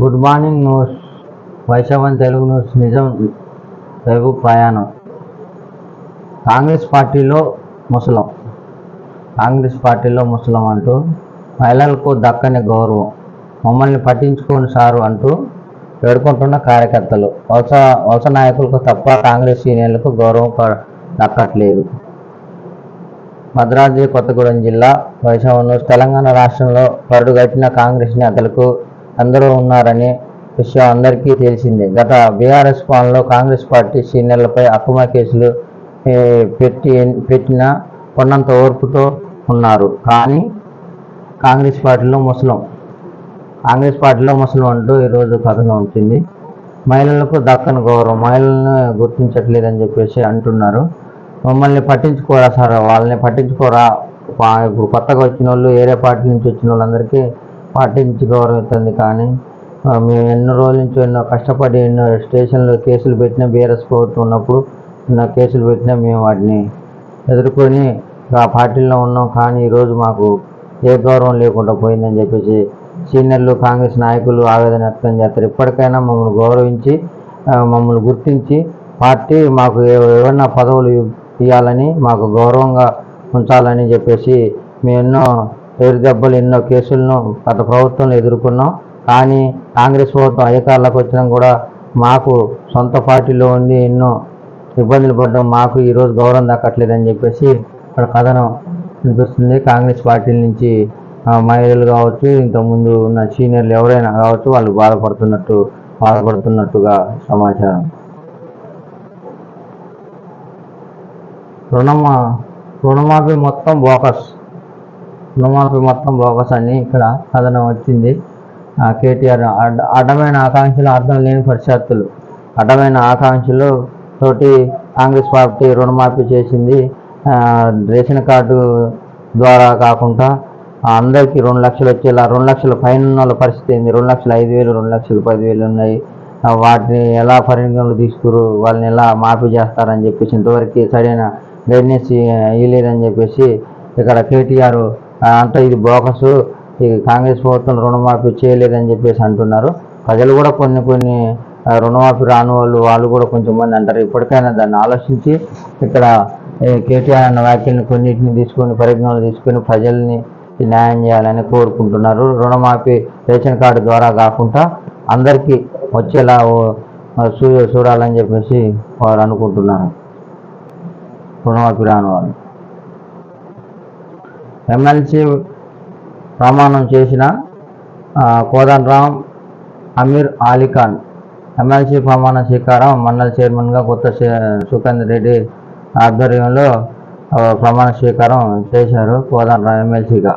Good morning news వైశవన్ Telugu news నిజం తెలుగు ప్రయాణం. కాంగ్రెస్ పార్టీలో ముసలం. కాంగ్రెస్ పార్టీలో ముసలం అంటూ మహిళలకు దక్కని గౌరవం మమ్మల్ని పట్టించుకోని సారు అంటూ వేడుకుంటున్న కార్యకర్తలు. వలస వలస నాయకులకు తప్ప కాంగ్రెస్ సీనియర్లకు గౌరవం దక్కట్లేదు. భద్రాద్రి కొత్తగూడెం జిల్లా వైశవన్ న్యూస్ తెలంగాణ రాష్ట్రంలో పరుడుగట్టిన కాంగ్రెస్ నేతలకు అందరూ ఉన్నారని విషయం అందరికీ తెలిసిందే. గత బీఆర్ఎస్ పాలనలో కాంగ్రెస్ పార్టీ సీనియర్లపై అక్రమ కేసులు పెట్టి పెట్టిన కొన్నంత ఓర్పుతో ఉన్నారు. కానీ కాంగ్రెస్ పార్టీలో ముసలం కాంగ్రెస్ పార్టీలో ముసలం అంటూ ఈరోజు కథనం ఉంటుంది మహిళలకు దక్కని గౌరవం మహిళలను గుర్తించట్లేదని చెప్పేసి అంటున్నారు. మమ్మల్ని పట్టించుకోరా సార్? వాళ్ళని పట్టించుకోరా? ఇప్పుడు కొత్తగా వచ్చిన వాళ్ళు ఏరే పార్టీ నుంచి వచ్చిన వాళ్ళందరికీ పాటించి నుంచి కానీ మేము ఎన్నో రోజుల నుంచి ఎన్నో కష్టపడి ఎన్నో స్టేషన్లో కేసులు పెట్టినా బీఆర్ఎస్ ప్రభుత్వం ఉన్నప్పుడు ఎన్నో కేసులు పెట్టినా మేము వాటిని ఎదుర్కొని ఆ పార్టీలో ఉన్నాం. కానీ ఈరోజు మాకు ఏ గౌరవం లేకుండా పోయిందని చెప్పేసి సీనియర్లు కాంగ్రెస్ నాయకులు ఆవేదన వ్యక్తం చేస్తారు. ఇప్పటికైనా మమ్మల్ని గౌరవించి మమ్మల్ని గుర్తించి పార్టీ మాకు ఏమన్నా పదవులు ఇవ్- ఇవ్వాలని మాకు గౌరవంగా ఉంచాలని చెప్పేసి మేము ఎన్నో ఎదురు దెబ్బలు ఎన్నో కేసులను గత ప్రభుత్వంలో ఎదుర్కొన్నాం. కానీ కాంగ్రెస్ ప్రభుత్వం అధికారులకు వచ్చినా కూడా మాకు సొంత పార్టీలో ఉండి ఎన్నో ఇబ్బందులు పడడం మాకు ఈరోజు గౌరవం దక్కట్లేదని చెప్పేసి ఇక్కడ కథనం వినిపిస్తుంది. కాంగ్రెస్ పార్టీ నుంచి మహిళలు కావచ్చు ఇంతకుముందు ఉన్న సీనియర్లు ఎవరైనా కావచ్చు వాళ్ళు బాధపడుతున్నట్టు బాధపడుతున్నట్టుగా సమాచారం. రుణమా రుణమాఫీ మొత్తం బోకస్. రుణమాఫీ మొత్తం బోకస్ అని ఇక్కడ కథనం వచ్చింది. కేటీఆర్ అడ్డ అడ్డమైన ఆకాంక్షలు అర్థం లేని పరిషత్తులు అడ్డమైన ఆకాంక్షలు తోటి కాంగ్రెస్ పార్టీ రుణమాఫీ చేసింది. రేషన్ కార్డు ద్వారా కాకుండా అందరికీ రెండు లక్షలు వచ్చేలా రెండు లక్షల పైన వాళ్ళ పరిస్థితి ఏంది? రెండు లక్షల ఐదు వేలు రెండు లక్షలు పదివేలు ఉన్నాయి. వాటిని ఎలా పరిగణలో తీసుకురు? వాళ్ళని ఎలా మాఫీ చేస్తారని చెప్పేసి ఇంతవరకు సరైన గైడెన్స్ ఇవ్వలేదని చెప్పేసి ఇక్కడ కేటీఆర్ అంటే ఇది బోకసు ఈ కాంగ్రెస్ ప్రభుత్వం రుణమాఫీ చేయలేదని చెప్పేసి అంటున్నారు. ప్రజలు కూడా కొన్ని కొన్ని రుణమాఫీ రాని వాళ్ళు వాళ్ళు కూడా కొంచెం మంది అంటారు. ఇప్పటికైనా దాన్ని ఆలోచించి ఇక్కడ కేటీఆర్ అన్న వ్యాఖ్యలను కొన్నిటిని తీసుకొని పరిజ్ఞానం తీసుకొని ప్రజల్ని న్యాయం చేయాలని కోరుకుంటున్నారు. రుణమాఫీ రేషన్ కార్డు ద్వారా కాకుండా అందరికీ వచ్చేలా చూ చూడాలని చెప్పేసి వారు అనుకుంటున్నారు. రుణమాఫీ రాని వాళ్ళు. ఎమ్మెల్సీ ప్రమాణం చేసిన కోదండరామ్ కోదండరాం అమీర్ అలీఖాన్ ఎమ్మెల్సీ ప్రమాణ స్వీకారం మండల చైర్మన్గా కొత్త సుఖేందర్ రెడ్డి ఆధ్వర్యంలో ప్రమాణ స్వీకారం చేశారు కోదండరాం ఎమ్మెల్సీగా.